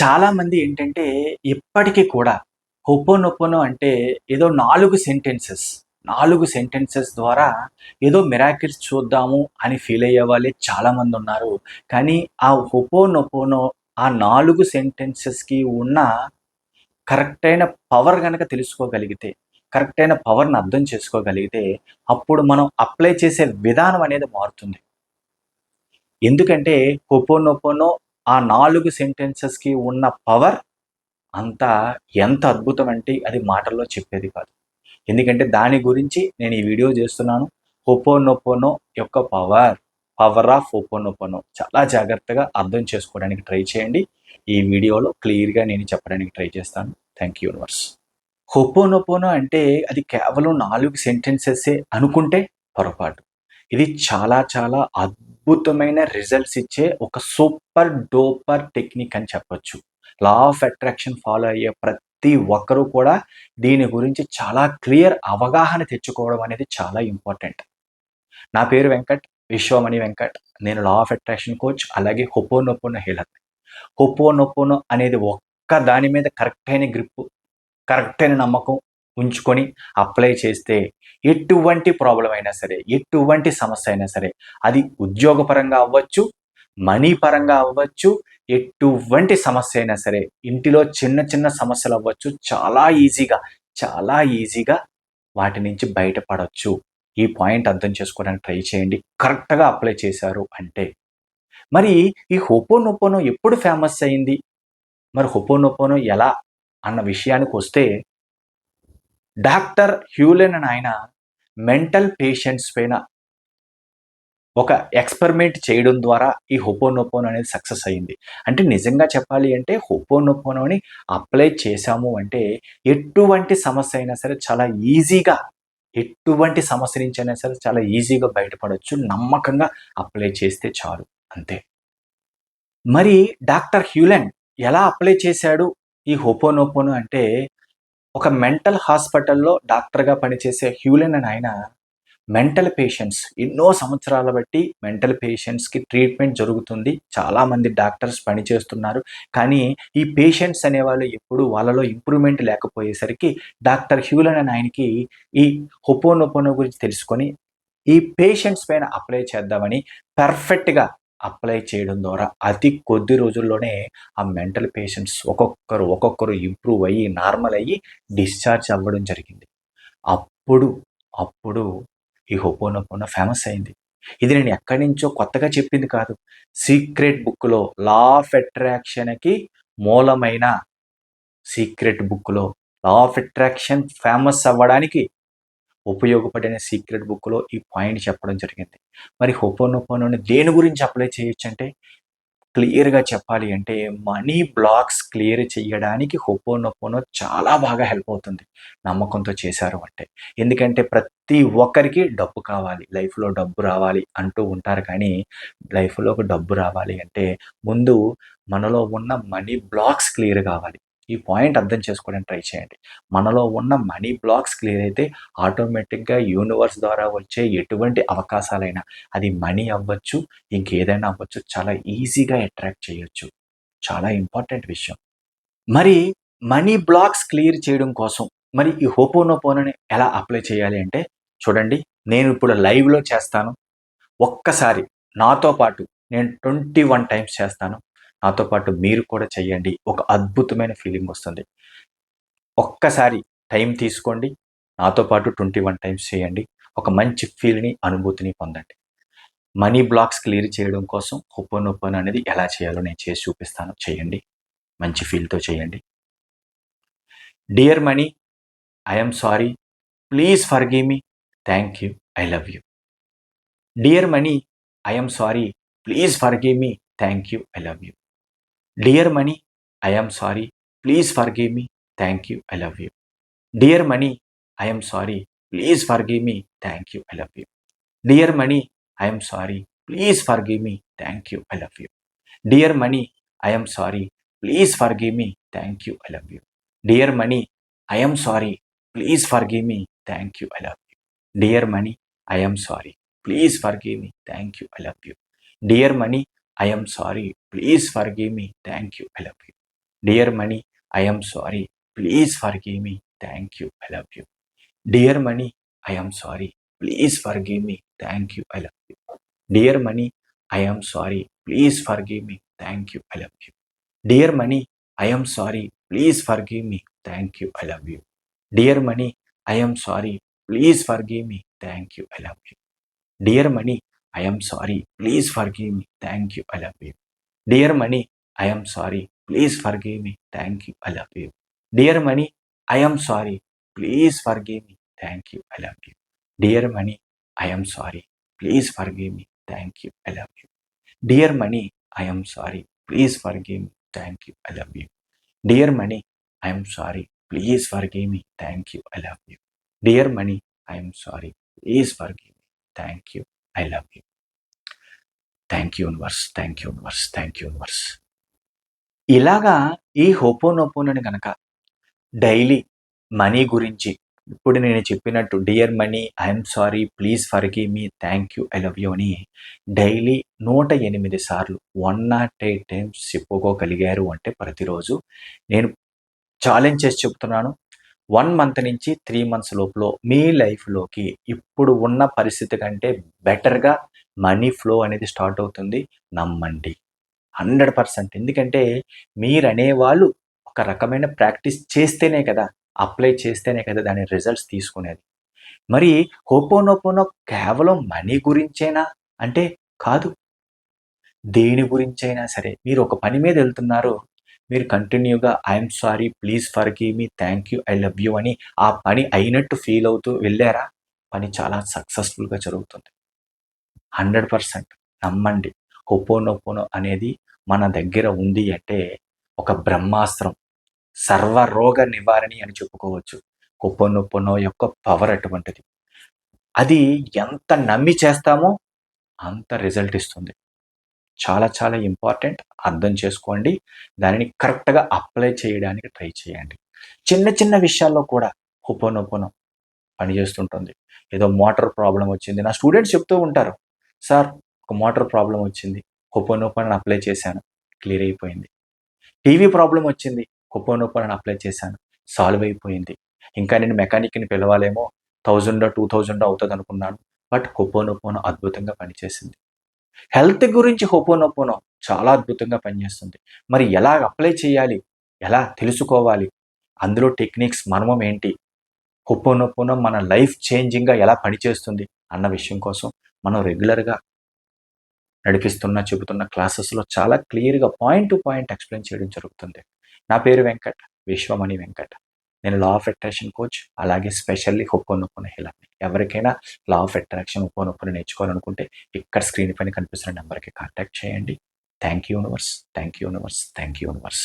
చాలామంది ఏంటంటే ఇప్పటికీ కూడా హొపోనొపోనో అంటే ఏదో నాలుగు సెంటెన్సెస్ నాలుగు సెంటెన్సెస్ ద్వారా ఏదో మిరాకిల్స్ చూద్దాము అని ఫీల్ అయ్యే వాళ్ళే చాలామంది ఉన్నారు. కానీ ఆ హొపోనొపోనో ఆ నాలుగు సెంటెన్సెస్కి ఉన్న కరెక్ట్ అయిన పవర్ కనుక తెలుసుకోగలిగితే కరెక్ట్ అయిన పవర్ని అర్థం చేసుకోగలిగితే అప్పుడు మనం అప్లై చేసే విధానం అనేది మారుతుంది. ఎందుకంటే హొపోనొపోనో ఆ నాలుగు సెంటెన్సెస్కి ఉన్న పవర్ అంతా ఎంత అద్భుతం అంటే అది మాటల్లో చెప్పేది కాదు. ఎందుకంటే దాని గురించి నేను ఈ వీడియో చేస్తున్నాను. హొపోనొపోనో యొక్క పవర్ పవర్ ఆఫ్ హొపోనొపోనో చాలా జాగ్రత్తగా అర్థం చేసుకోవడానికి ట్రై చేయండి. ఈ వీడియోలో క్లియర్గా నేను చెప్పడానికి ట్రై చేస్తాను. థ్యాంక్ యూ యూనివర్స్ హొపోనొపోనో అంటే అది కేవలం నాలుగు సెంటెన్సెసే అనుకుంటే పొరపాటు. ఇది చాలా చాలా అద్భుతమైన రిజల్ట్స్ ఇచ్చే ఒక సూపర్ డోపర్ టెక్నిక్ అని చెప్పొచ్చు. లా ఆఫ్ అట్రాక్షన్ ఫాలో అయ్యే ప్రతి ఒక్కరూ కూడా దీని గురించి చాలా క్లియర్ అవగాహన తెచ్చుకోవడం అనేది చాలా ఇంపార్టెంట్ నా పేరు వెంకట్ విశ్వమణి వెంకట్. నేను లా ఆఫ్ అట్రాక్షన్ కోచ్ అలాగే హొపోనొపోనో హీలర్ హొపోనొపోనో అనేది ఒక్క దాని మీద కరెక్ట్ అయిన గ్రిప్ కరెక్ట్ అయిన నమ్మకం ఉంచుకొని అప్లై చేస్తే ఎటువంటి ప్రాబ్లం అయినా సరే ఎటువంటి సమస్య అయినా సరే అది ఉద్యోగపరంగా అవ్వచ్చు మనీ పరంగా అవ్వచ్చు ఎటువంటి సమస్య అయినా సరే ఇంటిలో చిన్న చిన్న సమస్యలు అవ్వచ్చు చాలా ఈజీగా చాలా ఈజీగా వాటి నుంచి బయటపడవచ్చు ఈ పాయింట్ అర్థం చేసుకోవడానికి ట్రై చేయండి. కరెక్ట్గా అప్లై చేశారు అంటే. మరి ఈ హొపోనొపోనో ఎప్పుడు ఫేమస్ అయింది? మరి హొపోనొపోనో ఎలా? అన్న విషయానికి వస్తే డాక్టర్ హ్యూలెన్ అని ఆయన మెంటల్ పేషెంట్స్ పైన ఒక ఎక్స్పెరిమెంట్ చేయడం ద్వారా ఈ హోపోనోపోన్ అనేది సక్సెస్ అయింది అంటే నిజంగా చెప్పాలి అంటే హొపోనొపోనోని అప్లై చేశాము అంటే ఎటువంటి సమస్య అయినా సరే చాలా ఈజీగా ఎటువంటి సమస్య నుంచి అయినా సరే చాలా ఈజీగా బయటపడవచ్చు నమ్మకంగా అప్లై చేస్తే చాలు. అంతే. మరి డాక్టర్ హ్యూలెన్ ఎలా అప్లై చేశాడు ఈ హోపోనోపోను అంటే ఒక మెంటల్ హాస్పిటల్లో డాక్టర్గా పనిచేసే హ్యూలెన్ అని ఆయన మెంటల్ పేషెంట్స్ ఎన్నో సంవత్సరాల బట్టి మెంటల్ పేషెంట్స్కి ట్రీట్మెంట్ జరుగుతుంది. చాలామంది డాక్టర్స్ పనిచేస్తున్నారు. కానీ ఈ పేషెంట్స్ అనేవాళ్ళు ఎప్పుడు వాళ్ళలో ఇంప్రూవ్మెంట్ లేకపోయేసరికి డాక్టర్ హ్యూలెన్ అని ఆయనకి ఈ హొపోనొపోనో గురించి తెలుసుకొని ఈ పేషెంట్స్ పైన అప్లై చేద్దామని పర్ఫెక్ట్గా అప్లై చేయడం ద్వారా అతి కొద్ది రోజుల్లోనే ఆ మెంటల్ పేషెంట్స్ ఒక్కొక్కరు ఒక్కొక్కరు ఇంప్రూవ్ అయ్యి నార్మల్ అయ్యి డిశ్చార్జ్ అవ్వడం జరిగింది. అప్పుడు అప్పుడు ఈ హోపోనోపోన ఫేమస్ అయింది. ఇది నేను ఎక్కడి నుంచో కొత్తగా చెప్పింది కాదు. సీక్రెట్ బుక్లో లా ఆఫ్ అట్రాక్షన్కి మూలమైన సీక్రెట్ బుక్లో లా ఆఫ్ అట్రాక్షన్ ఫేమస్ అవ్వడానికి ఉపయోగపడిన సీక్రెట్ బుక్లో ఈ పాయింట్ చెప్పడం జరిగింది. మరి హోపోనోపోనోని దేని గురించి అప్లై చేయొచ్చు అంటే క్లియర్గా చెప్పాలి అంటే మనీ బ్లాక్స్ క్లియర్ చేయడానికి హోపోనోపోనో చాలా బాగా హెల్ప్ అవుతుంది నమ్మకంతో చేశారు అంటే. ఎందుకంటే ప్రతి ఒక్కరికి డబ్బు కావాలి లైఫ్లో డబ్బు రావాలి అంటూ ఉంటారు కానీ లైఫ్లో డబ్బు రావాలి అంటే ముందు మనలో ఉన్న మనీ బ్లాక్స్ క్లియర్ కావాలి. ఈ పాయింట్ అర్థం చేసుకోవడానికి ట్రై చేయండి. మనలో ఉన్న మనీ బ్లాక్స్ క్లియర్ అయితే ఆటోమేటిక్గా యూనివర్స్ ద్వారా వచ్చే ఎటువంటి అవకాశాలైనా అది మనీ అవ్వచ్చు ఇంకేదైనా అవ్వచ్చు చాలా ఈజీగా అట్రాక్ట్ చేయొచ్చు. చాలా ఇంపార్టెంట్ విషయం. మరి మనీ బ్లాక్స్ క్లియర్ చేయడం కోసం మరి ఈ హోపోనోపోనని ఎలా అప్లై చేయాలి అంటే చూడండి నేను ఇప్పుడు లైవ్లో చేస్తాను. ఒక్కసారి నాతో పాటు నేను ట్వంటీ వన్ టైమ్స్ చేస్తాను. నాతో పాటు మీరు కూడా చేయండి ఒక అద్భుతమైన ఫీలింగ్ వస్తుంది. ఒక్కసారి టైం తీసుకోండి. నాతో పాటు ట్వంటీ వన్ టైమ్స్ చేయండి. ఒక మంచి ఫీల్ని అనుభూతిని పొందండి. మనీ బ్లాక్స్ క్లియర్ చేయడం కోసం హొప్పనొప్పన్ అనేది ఎలా చేయాలో నేను చేసి చూపిస్తాను. చేయండి. మంచి ఫీల్తో చేయండి. Dear money I'm sorry. Please forgive me. Thank you. I love you. Dear money I'm sorry. Please forgive me. Thank you. I love you. Dear money, I am sorry. Please forgive me. Thank you. I love you. Dear money, I am sorry. Please forgive me. Thank you. I love you. Dear money, I am sorry. Please forgive me. Thank you. I love you. Dear money, I am sorry. Please forgive me. Thank you. I love you. Dear money, I am sorry. Please forgive me. Thank you. I love you. Dear money, I am sorry. Please forgive me. Thank you. I love you. Dear money, I am sorry. Please forgive me. Thank you. I love you. Dear money, I am sorry. Please forgive me. Thank you. I love you. Dear money, I am sorry. Please forgive me. Thank you. I love you. Dear money, I am sorry. Please forgive me. Thank you. I love you. Dear money, I am sorry. Please forgive me. Thank you. I love you. Dear money, I am sorry. Please forgive me. Thank I am sorry. Please forgive me. Thank you. I love you. Dear money, I am sorry. Please forgive me. Thank you. I love you. Dear money, I am sorry. Please forgive me. Thank you. I love you. Dear money, I am sorry. Please forgive me. Thank you. I love you. Dear money, I am sorry. Please forgive me. Thank you. I love you. Dear money, I am sorry. Please forgive me. Thank you. I love you. Thank you universe thank you universe thank you universe ఇలాగా ఈ హోపోనోపోనని కనుక daily money గురించి ఇప్పుడు నేను చెప్పినట్టు dear money I'm sorry please for me thank you I love you అని daily నూట ఎనిమిది సార్లు వన్ నాట్ ఎయిట్ టైమ్స్ చెప్పుకోగలిగారు అంటే ప్రతిరోజు నేను ఛాలెంజ్ చేసి చెప్తున్నాను. వన్ మంత్ నుంచి త్రీ మంత్స్ లోపల మీ లైఫ్లోకి ఇప్పుడు ఉన్న పరిస్థితి కంటే బెటర్గా మనీ ఫ్లో అనేది స్టార్ట్ అవుతుంది. నమ్మండి. Hundred percent. ఎందుకంటే మీరు అనేవాళ్ళు ఒక రకమైన ప్రాక్టీస్ చేస్తేనే కదా అప్లై చేస్తేనే కదా దాని రిజల్ట్స్ తీసుకునేది. మరి హోపోనోపోనో కేవలం మనీ గురించేనా? అంటే కాదు. దేని గురించైనా సరే. మీరు ఒక పని మీద వెళ్తున్నారు మీరు కంటిన్యూగా I'm sorry please forgive me thank you I love you అని ఆ పని అయినట్టు ఫీల్ అవుతూ వెళ్ళారా? పని చాలా సక్సెస్ఫుల్గా జరుగుతుంది. హండ్రెడ్ పర్సెంట్ నమ్మండి. హొపోనొపోనో అనేది మన దగ్గర ఉంది అంటే ఒక బ్రహ్మాస్త్రం. సర్వరోగ నివారణి అని చెప్పుకోవచ్చు. హొపోనొపోనో యొక్క పవర్ అటువంటిది. అది ఎంత నమ్మి చేస్తామో అంత రిజల్ట్ ఇస్తుంది. చాలా చాలా ఇంపార్టెంట్. అర్థం చేసుకోండి. దానిని కరెక్ట్గా అప్లై చేయడానికి ట్రై చేయండి. చిన్న చిన్న విషయాల్లో కూడా ఉపనొపనం పనిచేస్తుంటుంది ఏదో మోటార్ ప్రాబ్లం వచ్చింది. నా స్టూడెంట్స్ చెప్తూ ఉంటారు. సార్ ఒక మోటార్ ప్రాబ్లం వచ్చింది. ఉపనొపనని అప్లై చేశాను. క్లియర్ అయిపోయింది. టీవీ ప్రాబ్లం వచ్చింది. ఉపనొపనని అప్లై చేశాను. సాల్వ్ అయిపోయింది. ఇంకా నేను మెకానిక్ని పిలవాలేమో థౌజండ్ టూ థౌజండ్ అవుతుంది అనుకున్నాను బట్ హుపోనొపోనో అద్భుతంగా పనిచేసింది. హెల్త్ గురించి హోపోనోపోనో చాలా అద్భుతంగా పనిచేస్తుంది. మరి ఎలా అప్లై చేయాలి? ఎలా తెలుసుకోవాలి? అందులో టెక్నిక్స్ మర్మం ఏంటి? హొపోనొపోనో మన లైఫ్ చేంజింగ్గా ఎలా పనిచేస్తుంది? అన్న విషయం కోసం మనం రెగ్యులర్గా నడిపిస్తున్న చెబుతున్న క్లాసెస్లో చాలా క్లియర్గా పాయింట్ టు పాయింట్ ఎక్స్ప్లెయిన్ చేయడం జరుగుతుంది. నా పేరు వెంకట్ విశ్వమణి వెంకట్. నేను లా ఆఫ్ అట్రాక్షన్ కోచ్ అలాగే స్పెషల్లీ హొప్పోనొప్పున హెల్ప్ ఎవరికైనా లా ఆఫ్ అట్రాక్షన్ హొప్పోనొప్పున నేర్చుకోవాలనుకుంటే ఇక్కడ స్క్రీన్ పైన కనిపిస్తున్న నెంబర్కి కాంటాక్ట్ చేయండి. Thank you universe thank you universe thank you universe